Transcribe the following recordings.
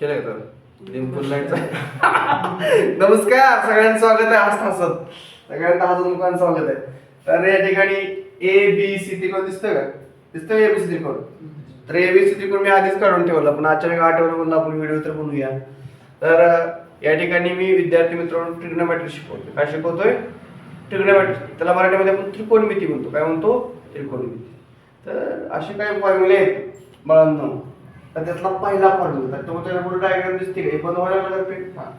केलं तर? लिंबू लाईटचा. नमस्कार सगळ्यांचं स्वागत आहे हसत हसत सगळ्यांना हसत मुखान स्वागत आहे. तर या ठिकाणी ए बी सी त्रिकोण दिसतं का? दिसतं ए बी सी त्रिकोण तर ए बी सी त्रिकोण मी आधीच काढून ठेवला पण अचानक आठवलं म्हणून आपण व्हिडिओ तर बनवूया तर या ठिकाणी मी विद्यार्थी मित्रांनो ट्रिग्नोमॅट्री शिकवतोय. काय शिकवतोय? ट्रिग्नोमॅट्री त्याला मराठीमध्ये आपण त्रिकोणमिती म्हणतो. काय म्हणतो? त्रिकोणमिती. तर असे काही फॉर्म्युले आहेत? बाळांनो. तर त्यातला पहिला फॉर्म्युला होता तो त्याला पुढे डायग्राम दिसते का हे पण व्हायला पेन हा.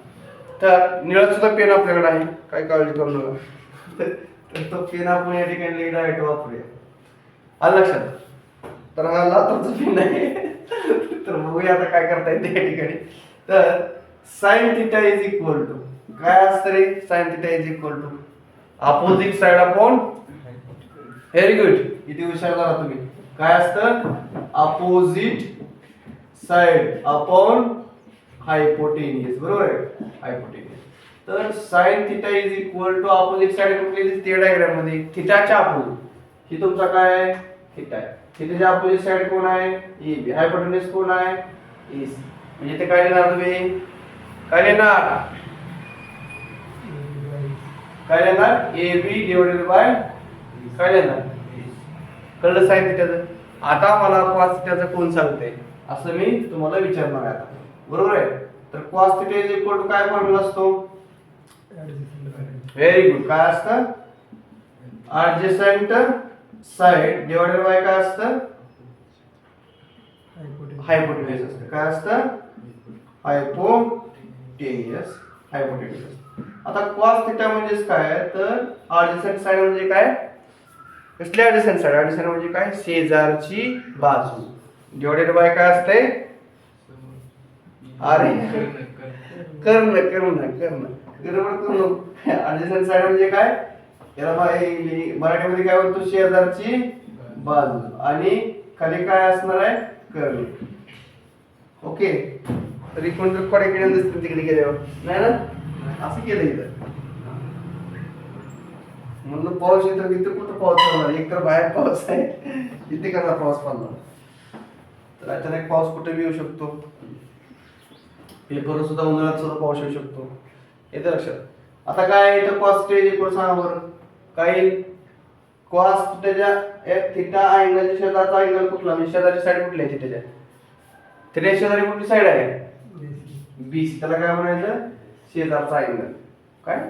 तर निळा सुद्धा पेन आपल्याकडे आहे. काय काळजी करू नका. तर तो पेन आपण या ठिकाणी डायरेक्ट वापरूया. आलं लक्षात? तर हा लातूरचा पेन आहे. तर बघूया आता काय करता येते या ठिकाणी. तर sine theta is equal to काय असतं रे? Sine theta is equal to opposite side upon very good किती हुशार झाला तुम्ही. काय असतं? अपोजिट साइड अपॉन हायपोटेनियस बरोबर आहे? हायपोटेनियस. तर sine theta is equal to opposite side कुठली ते डायग्राममध्ये. थिटाच्या अपोजिट ही तुमचा काय आहे? थिटा आहे. थिटाच्या अपोजिट साइड कोण आहे? A B. हायपोटेनियस कोण आहे? E C. म्हणजे ते काय लिहिणार तुम्ही? काय लिहिणार? काय लिहिणार? ए बी डिवाइडेड बाय काय लिहिणार? कळलं साईन थिटाचं? आता मला कॉस थिटाचं कोण सांगते असं मी तुम्हाला विचारणार आहे आता. बरोबर आहे? तर cos theta is equal to काय फॉर्म्युला असतो? व्हेरी गुड काय असतं? ऍडजस्टंट साइड डिवाइडेड बाय काय असतं? हायपोटेनियस असतं. काय असतं? हायपोटेनियस हायपोटेनियस आता कॉस थिटा म्हणजेच काय? तर ऍडजस्टंट साइड म्हणजे काय? कसली ऍडजस्टंट साइड ऍडजस्टंट म्हणजे काय? शेजारची बाजू. डिवाइडेड बाय काय असते? अरे कर्ण कर्ण कर्ण. गडबड करू ऍडजस्टंट साइड म्हणजे काय? याला मराठीमध्ये काय म्हणतो शेजारची बाजू. आणि खाली काय असणार आहे? कर्ण ओके तरी कोण रेकॉर्ड केलं दिसतं तिकडे गेल्यावर? नाही ना? असं केलं इथं. म्हणलं पाऊस येतो इथं कुठं पाऊस पडणार? एक तर बाहेर पाऊस आहे. इथे कसा पाऊस पडणार? तर अचानक पाऊस कुठे बी येऊ शकतो. पेपर सुद्धा उन्हाळ्यात सुद्धा पाऊस येऊ शकतो. येते लक्षात. आता काय इथं कॉस स्टेज कोण सांगा बरं काही कॉस त्याच्या थिटा अँगल शेजारचा अँगल कुठला? म्हणजे शेजारची साईड कुठली आहे थिटाच्या थिटा शेजारी कुठली साईड आहे? बी त्याला काय म्हणायचं? शेजारचा अँगल काय?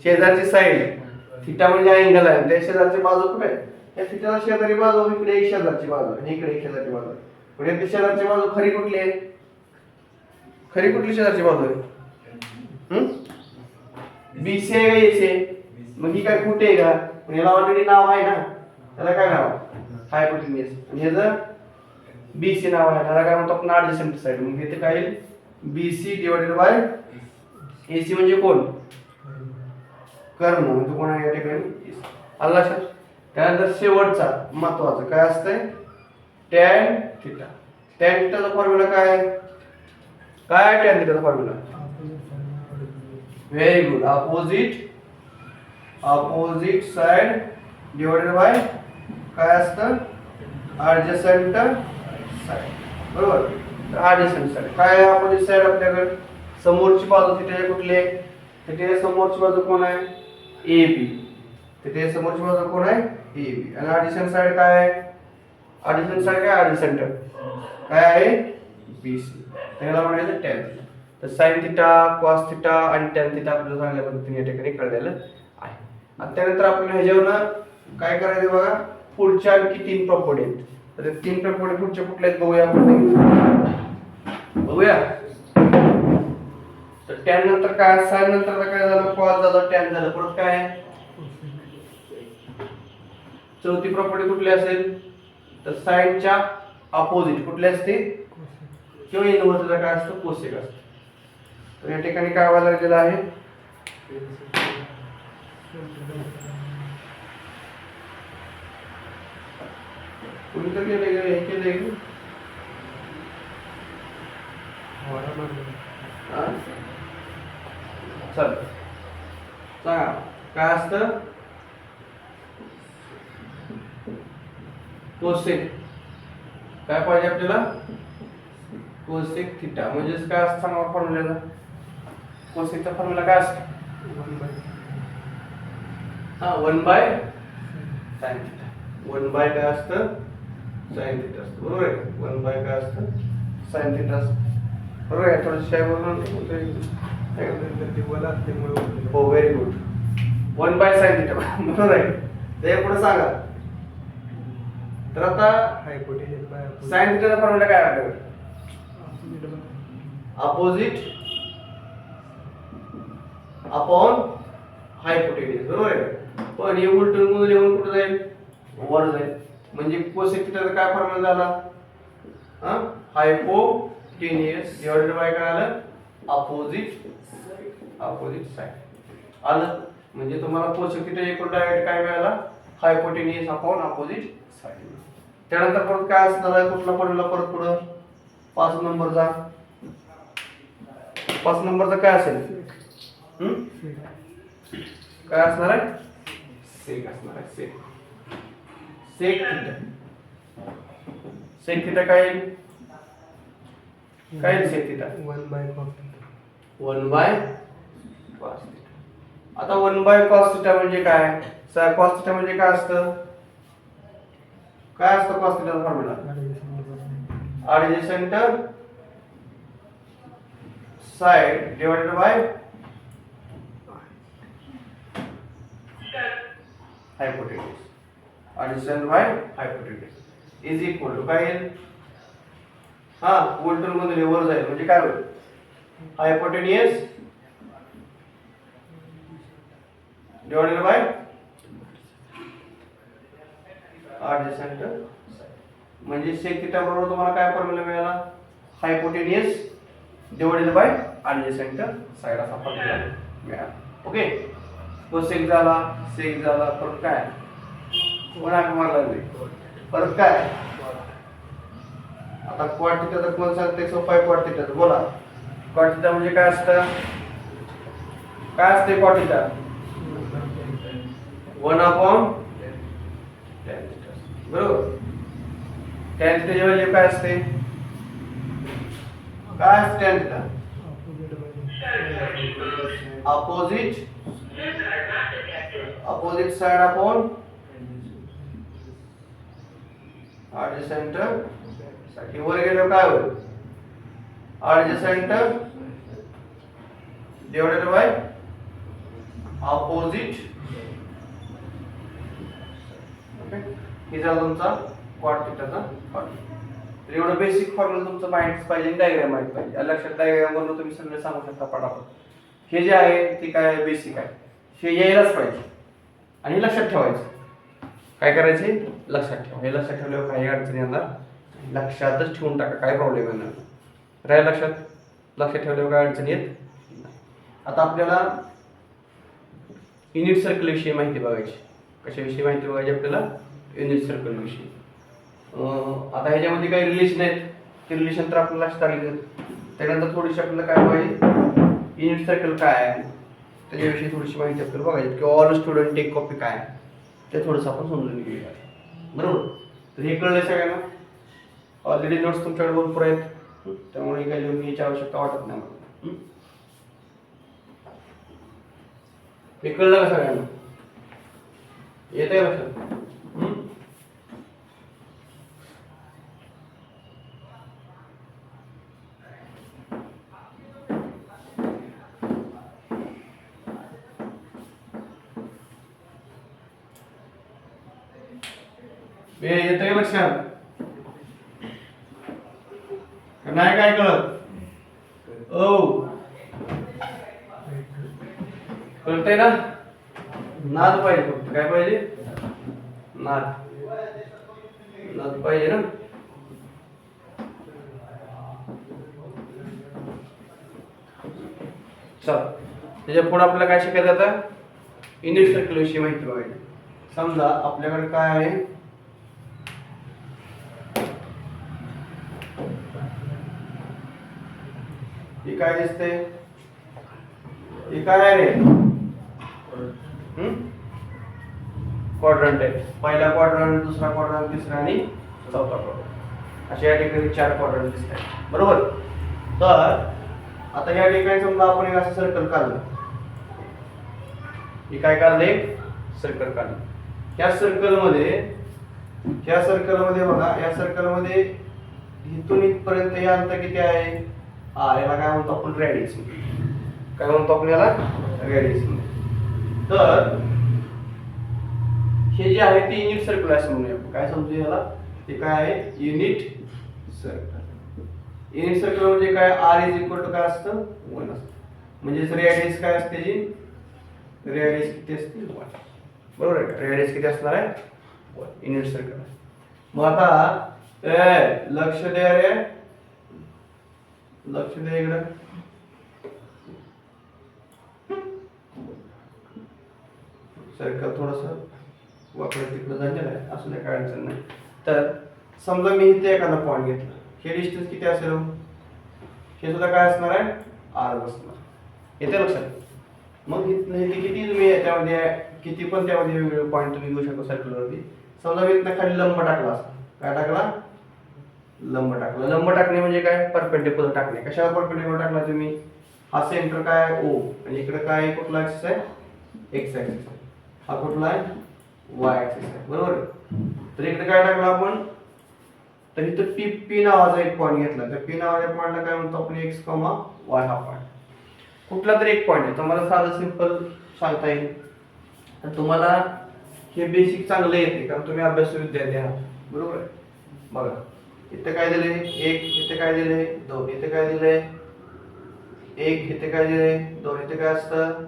शेजारची साईड थिटा म्हणजे अँगल आहे. त्या शेजारची बाजू कुठे आहे? त्या थिटाला शेजारी बाजू इकडे एक शेजारची बाजू आणि इकडे एक शेजारची बाजू म्हणजे ती शेजारची बाजू खरी कुठली आहे? खरी कुठली शेजारची बाजू आहे? बी सी आहे का ए सी आहे? मग ही काय कुठे आहे का? पण याला ऑलरेडी नाव आहे ना. त्याला काय नाव? हायपोटेनियस आणि ह्याचं बी सी नाव आहे. त्याला काय म्हणतो आपण ऍडजस्टंट साईड मग इथे काय येईल? B C divided by A C म्हणजे कोण? कर्ण म्हणजे कोण आहे या ठिकाणी? आलं लक्षात त्यानंतर शेवटचा महत्वाचं काय असतंय? टॅन थिटा टॅन थिटाचा फॉर्म्युला काय आहे काय? आहे tan थिटाचा formula very good opposite opposite side divided by काय असतं? ऍडजसंट साइड बरोबर? तर साइड काय आहे अपोजिट साइड आपल्याकडे? समोरची बाजू तिथे कुठली आहे? तिथे समोरची बाजू कोण आहे? ए बी तिथे समोरची बाजू कोण आहे? ए बी आणि ऍडिशन साइड काय आहे? ऍडिशन सर काय ऍडिसंट काय आहे? बी सी त्याला म्हणायचं टॅन तर साईन थिटा कॉस थिटा आणि टॅन थिटा आपल्याला चांगल्या पद्धतीने या ठिकाणी कळलेलं आहे. आणि त्यानंतर आपल्याला ह्याच्यावर काय करायचं बघा? पुढच्या आणखी तीन प्रॉपर्टी आहेत. तर तीन प्रॉपर्टी पुढच्या कुठल्या आहेत? बघूया आपण बघूया. तर टॅन नंतर काय? साईन नंतर काय झालं? कॉस झालं टॅन झालं. परत काय चौथी प्रॉपर्टी कुठली असेल? तर साईडच्या अपोजिट कुठले असते? किंवा इनवर्सला काय असतं? कोसेक असतं. तर या ठिकाणी काय व्हायला लागलेलं आहे? कुणी तर केलं हे केलं चल. सांगा काय असतं? कोसेक काय पाहिजे आपल्याला? कोसेक थिटा म्हणजेच काय असतं सांगा फॉर्म्युल्याचा कोसेकचा फॉर्म्युला काय असतो? हा one by sine theta one by काय असतं? साइन थिटा असतं. बरोबर आहे? वन बाय काय असतं? साइन थिटा असतं. बरोबर आहे? थोडं शाय बोलून हो very good one by sine theta बरोबर आहे? ते पुढे सांगा. तर आता सायन्स थिटाचा फॉर्म्युला काय आपल्याकडे अपोजिट अपॉन हायपोटेनियस बरोबर आहे? पण हे उलटून गुणून येऊन कुठं जाईल? वर जाईल. म्हणजे कोसेक थिटाचा काय फॉर्म्युला झाला? हायपोटेनियस डिवाइडेड बाय काय आलं? अपोजिट अपोजिट साईड आलं? म्हणजे तुम्हाला कोसेक थिटा एकूण डायरेक्ट काय मिळाला? हायपोटेनियस अपॉन अपोजिट साईड त्यानंतर परत काय असणार आहे? कुठला फॉर्म्युला परत पुढं? पाच नंबरचा. पाच नंबरचा काय असेल? काय असणार आहे? सेक असणार आहे सेक. Sec theta. सेक थिटा काय येईल? काय येईल sec theta? One by cos theta. आता वन बाय कॉस थिटा म्हणजे काय? कॉस थिटा म्हणजे काय असतं? काय असतो cos थिटाचा formula center side divided by hypotenuse R is center by hypotenuse is equal to काय आहे हा वोल्टरमध्ये लेवर जाईल. म्हणजे काय होईल? हाइपोटेनस डिवाइडेड बाय adjacent म्हणजे sec थिटा बरोबर तुम्हाला काय फॉर्म्युला मिळाला? Hypotenuse divided by adjacent side असा फॉर्म्युला मिळाला. ओके तो सेक झाला सेक झाला परत काय? कोणा मारला नाही परत काय? आता क्वाड थिटाचं कोण सांगते सोपाय क्वाड थिटाचं बोला. क्वाड थिटा म्हणजे काय असतं? काय असते क्वाड थिटा वन अपॉन बरोबर? टॅन थिटाची व्हॅल्यू काय असते काय असते tan opposite opposite side upon adjacent साठी वर गेलो काय होईल? Adjacent divided by opposite okay हे झालं तुमचा क्वाड थिटाचा फॉर्म्युला तर एवढं बेसिक फॉर्म्युला तुमचं माहिती पाहिजे डायग्राम माहिती पाहिजे या लक्षात डायग्रामवरून तुम्ही सगळं सांगू शकता पटापट. हे जे आहे ते काय बेसिक आहे. हे यायलाच पाहिजे. आणि लक्षात ठेवायचं. काय करायचे? लक्षात ठेवा. हे लक्षात ठेवल्यावर काही अडचणी येणार लक्षातच ठेवून टाका. काय प्रॉब्लेम येणार नाही. राहील लक्षात? लक्षात ठेवल्यावर काय अडचणी येत आता आपल्याला युनिट सर्कल विषयी माहिती बघायची कशाविषयी माहिती बघायची आपल्याला? युनिट सर्कल विषयी. आता ह्याच्यामध्ये काही रिलेशन आहेत ते रिलेशन तर आपल्याला लक्षात आले त्यानंतर थोडीशी आपल्याला काय पाहिजे युनिट सर्कल काय आहे? त्याच्याविषयी थोडीशी माहिती आपल्याला बघायची किंवा ऑल स्टुडंट एक कॉपी काय आहे? ते थोडंसं आपण समजून घेऊया. बरोबर? तर हे कळलं सगळ्यांना? ऑलरेडी नोट्स तुमच्याकडे भरपूर आहेत. त्यामुळे काही लिहून घ्यायची आवश्यकता वाटत नाही मला. हे? कळलं का सगळ्यांना? येत आहे लक्षात हं? हे येत आहे लक्षात का नाही काय कळत? ओ कळतंय ना? नाद पाहिजे फक्त. काय पाहिजे? नाद. नाद पाहिजे ना? चल. त्याच्या पुढे आपल्याला काय शिकायचं आता? युनिट सर्कल विषयी माहिती बघायची. समजा आपल्याकडे काय आहे? काय दिसते काय आहे रे? क्वाड्रंट आहे. पहिला क्वाड्रंट दुसरा क्वाड्रंट तिसरा आणि चौथा क्वाड्रंट असे या ठिकाणी चार क्वाड्रंट दिसत आहेत बरोबर? तर आता या ठिकाणी समजा आपण एक असं सर्कल काढलं. हे काय काढले सर्कल काढलं. या सर्कलमध्ये या सर्कलमध्ये बघा या सर्कलमध्ये इथून इथपर्यंत हे अंतर किती आहे? हा याला काय म्हणतो आपण रेडियस काय म्हणतो आपण याला? रेडियस तर हे जे आहे ते युनिट सर्कल असं म्हणूया आपण. काय समजू याला? ते काय आहे? युनिट सर्कल युनिट सर्कल म्हणजे काय? आर इज इक्वल टू काय असतं? वन असतं. म्हणजेच रेडियस काय असते जी? रेडियस किती असते? वन बरोबर आहे का? रेडियस किती असणार आहे? वन युनिट सर्कल मग आता लक्ष द्या रे. लक्ष द्या इकडं. सर्कल थोडंसं वाकडं तिकडं झालेलं आहे असं काय अडचण नाही. तर समजा मी इथे एखादा पॉईंट घेतला. हे डिस्टन्स किती असेल? हे सुद्धा काय असणार आहे? आर असणार येते लक्षात? मग इथे म्हणजे किती तुम्ही त्यामध्ये किती पण त्यामध्ये वेगवेगळे पॉईंट तुम्ही घेऊ शकता सर्कलवरती समजा मी इथं खाली लंब टाकला असता. काय टाकला? लंब टाकला. लंब टाकणे म्हणजे काय? परपेंडिक्युलर टाकणे. कशावर परपेंडिक्युलर टाकला तुम्ही? हा सेंटर काय आहे? ओ आणि इकडे काय कुठला ऍक्सिस आहे? एक्स ऍक्सिस आहे. हा कुठला आहे? वाय ऍक्सिस आहे. बरोबर? आहे? तर इकडे काय टाकलं आपण? तर इथं पी पी नावाचा एक पॉईंट घेतला. तर पी नावाच्या पॉईंटला काय म्हणतो आपण? एक्स कॉमा वाय हा पॉईंट कुठला तरी एक पॉईंट आहे. तुम्हाला साधं सिंपल सांगता येईल. तर तुम्हाला हे बेसिक चांगलं येते. कारण तुम्ही अभ्यास विद्यार्थी आहात. बरोबर? आहे बघा. इथं काय दिले एक इथे काय दिले दोन. इथे काय दिले एक इथे काय दिले दोन. इथे काय असतं?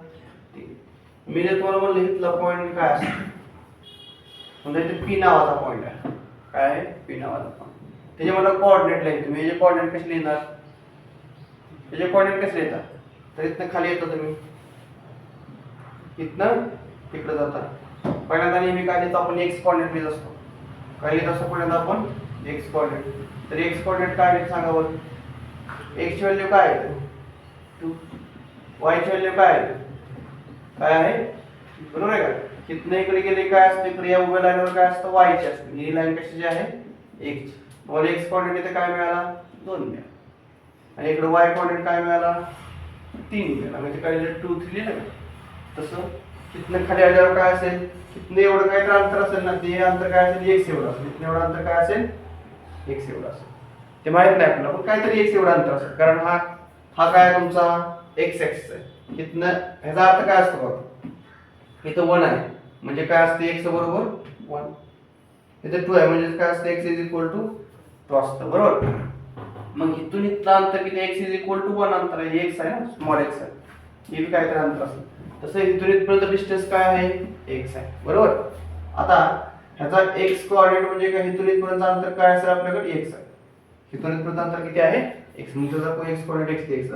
मी जे तुम्हाला म्हणलं इथला पॉईंट काय असतं? म्हणजे इथे पी नावाचा पॉईंट आहे. काय आहे? पी नावाचा पॉईंट त्याचे मला कॉर्डिनेट लिहायचे तुम्ही याचे कॉर्डिनेट कसे लिहिणार? त्याचे कॉर्डिनेट कसे लिहितात? तर इथनं खाली येतो तुम्ही. इथनं तिकडे जाता. पहिल्यांदा नेहमी काय लिहितो आपण? एक्स कॉर्डिनेट लिहित असतो. काय लिहित असतो? पहिल्यांदा आपण एक्स कॉर्डिनेट तर एक्स कॉर्डिनेट काय आहे सांगा बरं एक्सची व्हॅल्यू काय आहे? टू वायची व्हॅल्यू काय आहे? काय आहे? बरोबर आहे का? तिथनं इकडे गेले काय असते? इकडे या उभ्या लाईनवर काय असतं? वायची असते. ही लाईन कशाची आहे? एक्स मला एक्स कॉर्डिनेट इथे काय मिळाला? दोन मिळाला. आणि इकडे वाय कॉर्डिनेट काय मिळाला? तीन मिळाला. म्हणजे काय टू थ्री लिहिलं का? तसं. तिथनं खाली आल्यावर काय असेल? तिथनं एवढं काय तर अंतर असेल ना ते अंतर काय असेल? एक्स एवढं असेल. तिथनं एवढं अंतर काय असेल? एक्स एवढं असेल ते माहीत नाही आपल्याला पण काहीतरी एक्स एवढा अंतर असेल कारण हा हा काय तुमचा एक्स एक्स आहे. इथनं ह्याचा अर्थ काय असतो बघ? इथं वन आहे. म्हणजे काय असते एक्स बरोबर वन इथे टू आहे. म्हणजे काय असतं X is equal to two असतं. बरोबर? मग इथून इथलं अंतर किती? X is equal to one अंतर आहे. एक्स आहे ना? स्मॉल एक्स आहे. हे बी काहीतरी अंतर असेल तसं इथून इथपर्यंत डिस्टन्स काय आहे? एक्स आहे. बरोबर? आता ह्याचा एक्स कोऑर्डिनेट म्हणजे काय? हिथून इथपर्यंत अंतर काय असेल आपल्याकडे? एक्स आहे इथून इथपर्यंत अंतर किती आहे? एक्स म्हणजे त्याचा एक्स कोऑर्डिनेट एक्स एक्स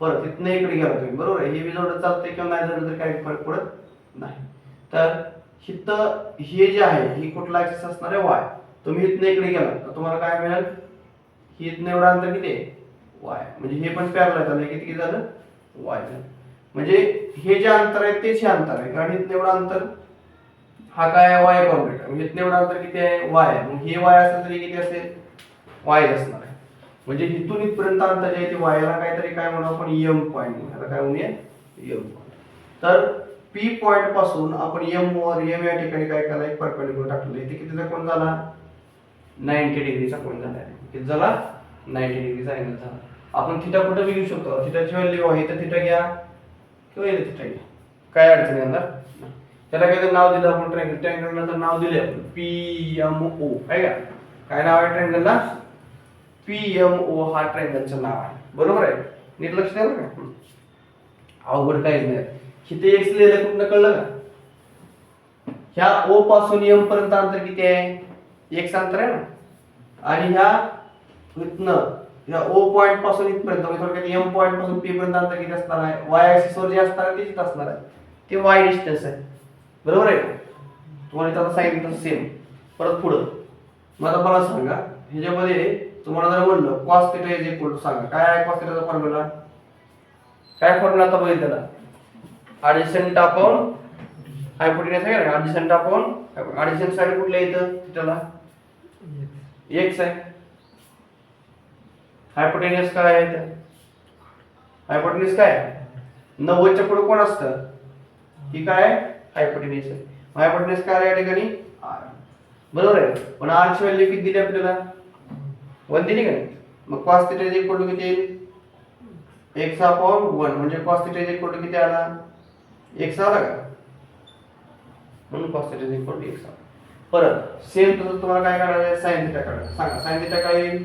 परत तिथनं इकडे गेला तुम्ही. बरोबर आहे? हे बी जोडत चालतंय किंवा नाही जोडलं तर काही फरक पडत नाही. तर इथं हे जे आहे ही कुठला ऍक्सेस असणार आहे? वाय तुम्ही इथनं इकडे गेला तर तुम्हाला काय मिळेल? ही इथनं एवढं अंतर किती आहे? वाय म्हणजे हे पण पॅरल झालं. किती किती झालं? वाय झालं. म्हणजे हे जे अंतर आहे तेच हे अंतर आहे. कारण इथनं एवढं अंतर हा काय आहे वाय कॉर्डिनेट म्हणजे एवढा अंतर किती आहे? वाय मग हे वाय असेल तरी किती असेल? वाय असणार आहे. म्हणजे इथून इथपर्यंत अंतर जे आहे ते वायला काहीतरी काय म्हणू आपण यम पॉईंट ह्याला काय म्हणूया? यम पॉईंट तर पी पॉईंटपासून आपण यम वर यम या ठिकाणी काय केलं एक परपेंडिक्युलर टाकलेलं ते कितीचा कोण झाला? नाईन्टी डिग्रीचा कोण झाला आहे. किती झाला? नाईन्टी डिग्रीचा अँगल झाला. आपण थिटा कुठं बी घेऊ शकतो? थिटाची व्हॅल्यू आहे. तर थिटा घ्या. किंवा इथे थिटा घ्या. काय अडचण येणार? नाही. त्याला काय तर नाव दिलं आपण ट्रँगल ट्रँगलला तर नाव दिले आपण. पी एम ओ आहे का? काय नाव आहे ट्रँगलला पी एम ओ हा ट्रँगलचं नाव आहे. बरोबर आहे? नीट लक्ष द्या बरं का. अवघड काहीच नाही. किती एक्स लिहिलं कुठनं कळलं का? ह्या ओ पासून एम पर्यंत अंतर किती आहे? एक्स अंतर आहे ना? आणि ह्या इथनं ह्या ओ पॉईंटपासून इथपर्यंत म्हणजे थोडक्यात एम पॉईंटपासून पी पर्यंत अंतर किती असणार आहे? वाय ऍक्सिसवर जे असणार आहे तेच असणार आहे. ते वाय डिस्टन्स आहे. बरोबर आहे? तुम्हाला इथं आता सांगितलं सेम परत पुढं. मग आता मला सांगा ह्याच्यामध्ये तुम्हाला जर म्हणलं cos theta is equal to सांगा. काय आहे कॉस थिटाचा फॉर्म्युला काय फॉर्म्युला आता बघितलेला ॲडिशन टाकून हायपोटेनस आहे का ॲडिशन टाकून ॲडिशन साईड कुठल्या येतं थिटाला एक्स आहे. हायपोटेनियस काय आहे त्या हायपोटेनियस काय? नव्वदच्या पुढे कोण असतं? ही काय हायपोटेनियस आहे. हायपोटेनियस काय आहे या ठिकाणी? आर बरोबर आहे. पण आरची व्हॅल्यू किती दिली आपल्याला? वन दिली का नाही? मग cos theta is equal to किती येईल? एक्स अपॉन वन म्हणजे cos theta is equal to किती आला? एक्स आला का? म्हणून cos theta is equal to X परत सेम तसं तुम्हाला काय करायचं आहे? साइन थिटा काढा सांगा साइन थिटा काय येईल?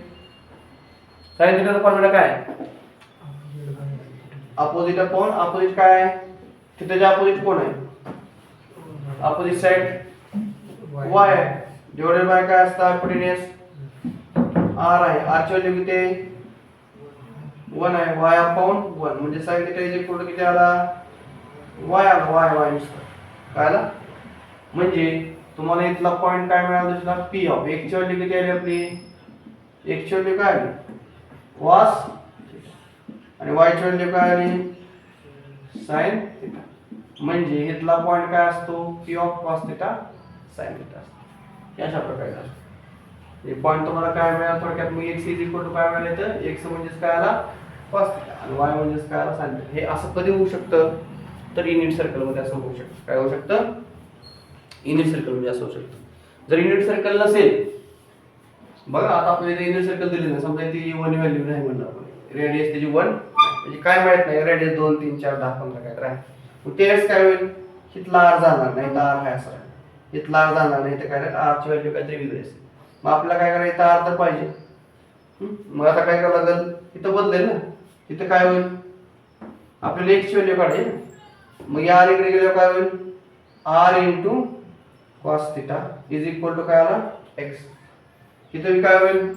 साइन थिटाचा फॉर्म्युला काय अपोजिट अपॉन अपोजिट काय आहे? थिटाच्या अपोजिट कोण आहे? अपोजिट साइड वाय आहे डिवाइडेड बाय काय असतं? हायपोटेनियस आर आहे. आरची व्हॅल्यू किती आहे? वन आहे. वाय अपॉन वन म्हणजे साईड थिटा इज इक्वल किती आला? वाय आला. वाय वाय नुसतं. काय आला म्हणजे तुम्हाला इथला पॉईंट काय मिळाला दुसरा? पी ऑफ एक व्हॅल्यू किती आली आपली? एक व्हॅल्यू काय आली? वास आणि वायची व्हॅल्यू काय आली? साईन थिटा म्हणजे इथला पॉईंट काय असतो? P of cos theta sine theta असतो. अशा प्रकारे असतो हे पॉईंट तुम्हाला काय मिळाला? थोडक्यात मग एक्स इज इक्वल टू काय मिळालं तर एक्स म्हणजेच काय आला? कॉस थिटा आणि वाय म्हणजेच काय आला? साईन थिटा हे असं कधी होऊ शकतं? तर युनिट सर्कलमध्ये असं होऊ शकतं. काय होऊ शकतं? युनिट सर्कलमध्ये म्हणजे असं होऊ शकतं. जर युनिट सर्कल नसेल बघा आता आपल्याला युनिट सर्कल दिले ना समजा ती वन व्हॅल्यू नाही म्हणलं आपण. रेडियस त्याची वन म्हणजे काय माहीत नाही. रेडियस दोन तीन चार दहा पंधरा काय तर आहे मग काय होईल? इथला आर जाणार नाही तर आर काय असं इथला आर जाणार नाही तर काय आरची व्हॅल्यू काहीतरी वेगळी असेल. मग आपल्याला काय करायचं? आर तर पाहिजे. मग आता काय करावं लागेल? इथं बदलेल ना. इथं काय होईल? आपल्याला एक्सची व्हॅल्यू काढायची मग या आर इकडे गेल्यावर काय होईल? R into cos theta is equal to काय आला? एक्स इथं काय होईल?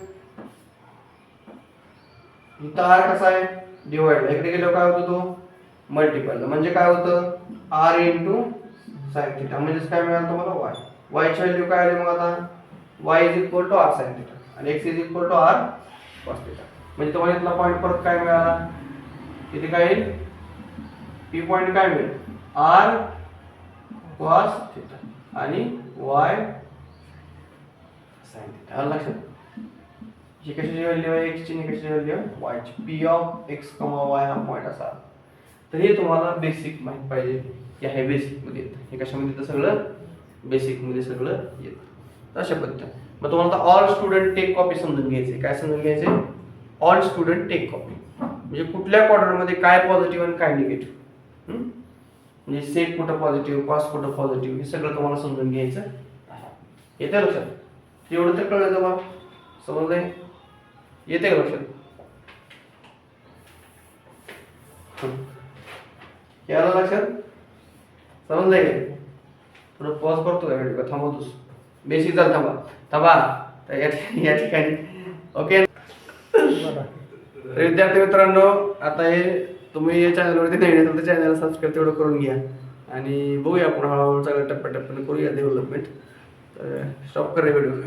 इथं आर कसा आहे? डिवाइड इकडे गेल्यावर काय होतो तो? मल्टिपल म्हणजे काय होतं? आर इंटू साईन थिटा म्हणजेच काय मिळालं तुम्हाला? वाय वायची व्हॅल्यू काय आली मग आता? Y is equal to R sine theta आणि X is equal to R cos theta म्हणजे तुम्हाला इथला पॉईंट परत काय मिळाला? इथे काय येईल? पी पॉईंट काय मिळेल? आर कॉस थिटा आणि वाय साईन थिटा आलं लक्षात? ही कशाची व्हॅल्यू आहे? एक्सची आणि कशाची व्हॅल्यू आहे? वायची P of X comma Y हा पॉईंट असा. तर हे तुम्हाला बेसिक माहीत पाहिजे की हे बेसिकमध्ये येतं. हे कशामध्ये येतं सगळं? बेसिकमध्ये सगळं येतं. तर अशा पद्धतीने. मग तुम्हाला आता ऑल स्टुडंट टेक कॉपी समजून घ्यायचे काय समजून घ्यायचे ऑल स्टुडंट टेक कॉपी म्हणजे कुठल्या क्वार्टरमध्ये काय पॉझिटिव्ह आणि काय निगेटिव्ह म्हणजे सेट कुठं पॉझिटिव्ह कॉस्ट कुठं पॉझिटिव्ह हे सगळं तुम्हाला समजून घ्यायचं आहे. येतं लक्षात? एवढं तर कळलं तुम्हाला समजलं येते का लक्षात हं. हे आलं लक्षात समजलंय थोडं पॉज करतो का व्हिडिओ का थांबवतोस बेसिक झालं थांबा थांबा. तर या ठिकाणी ओके विद्यार्थी मित्रांनो आता हे तुम्ही या चॅनलवरती नाही तर चॅनलला सबस्क्राईब तेवढं करून घ्या. आणि बघूया आपण हळूहळू चांगल्या टप्प्याटप्प्याने करूया डेव्हलपमेंट तर स्टॉप कर व्हिडिओ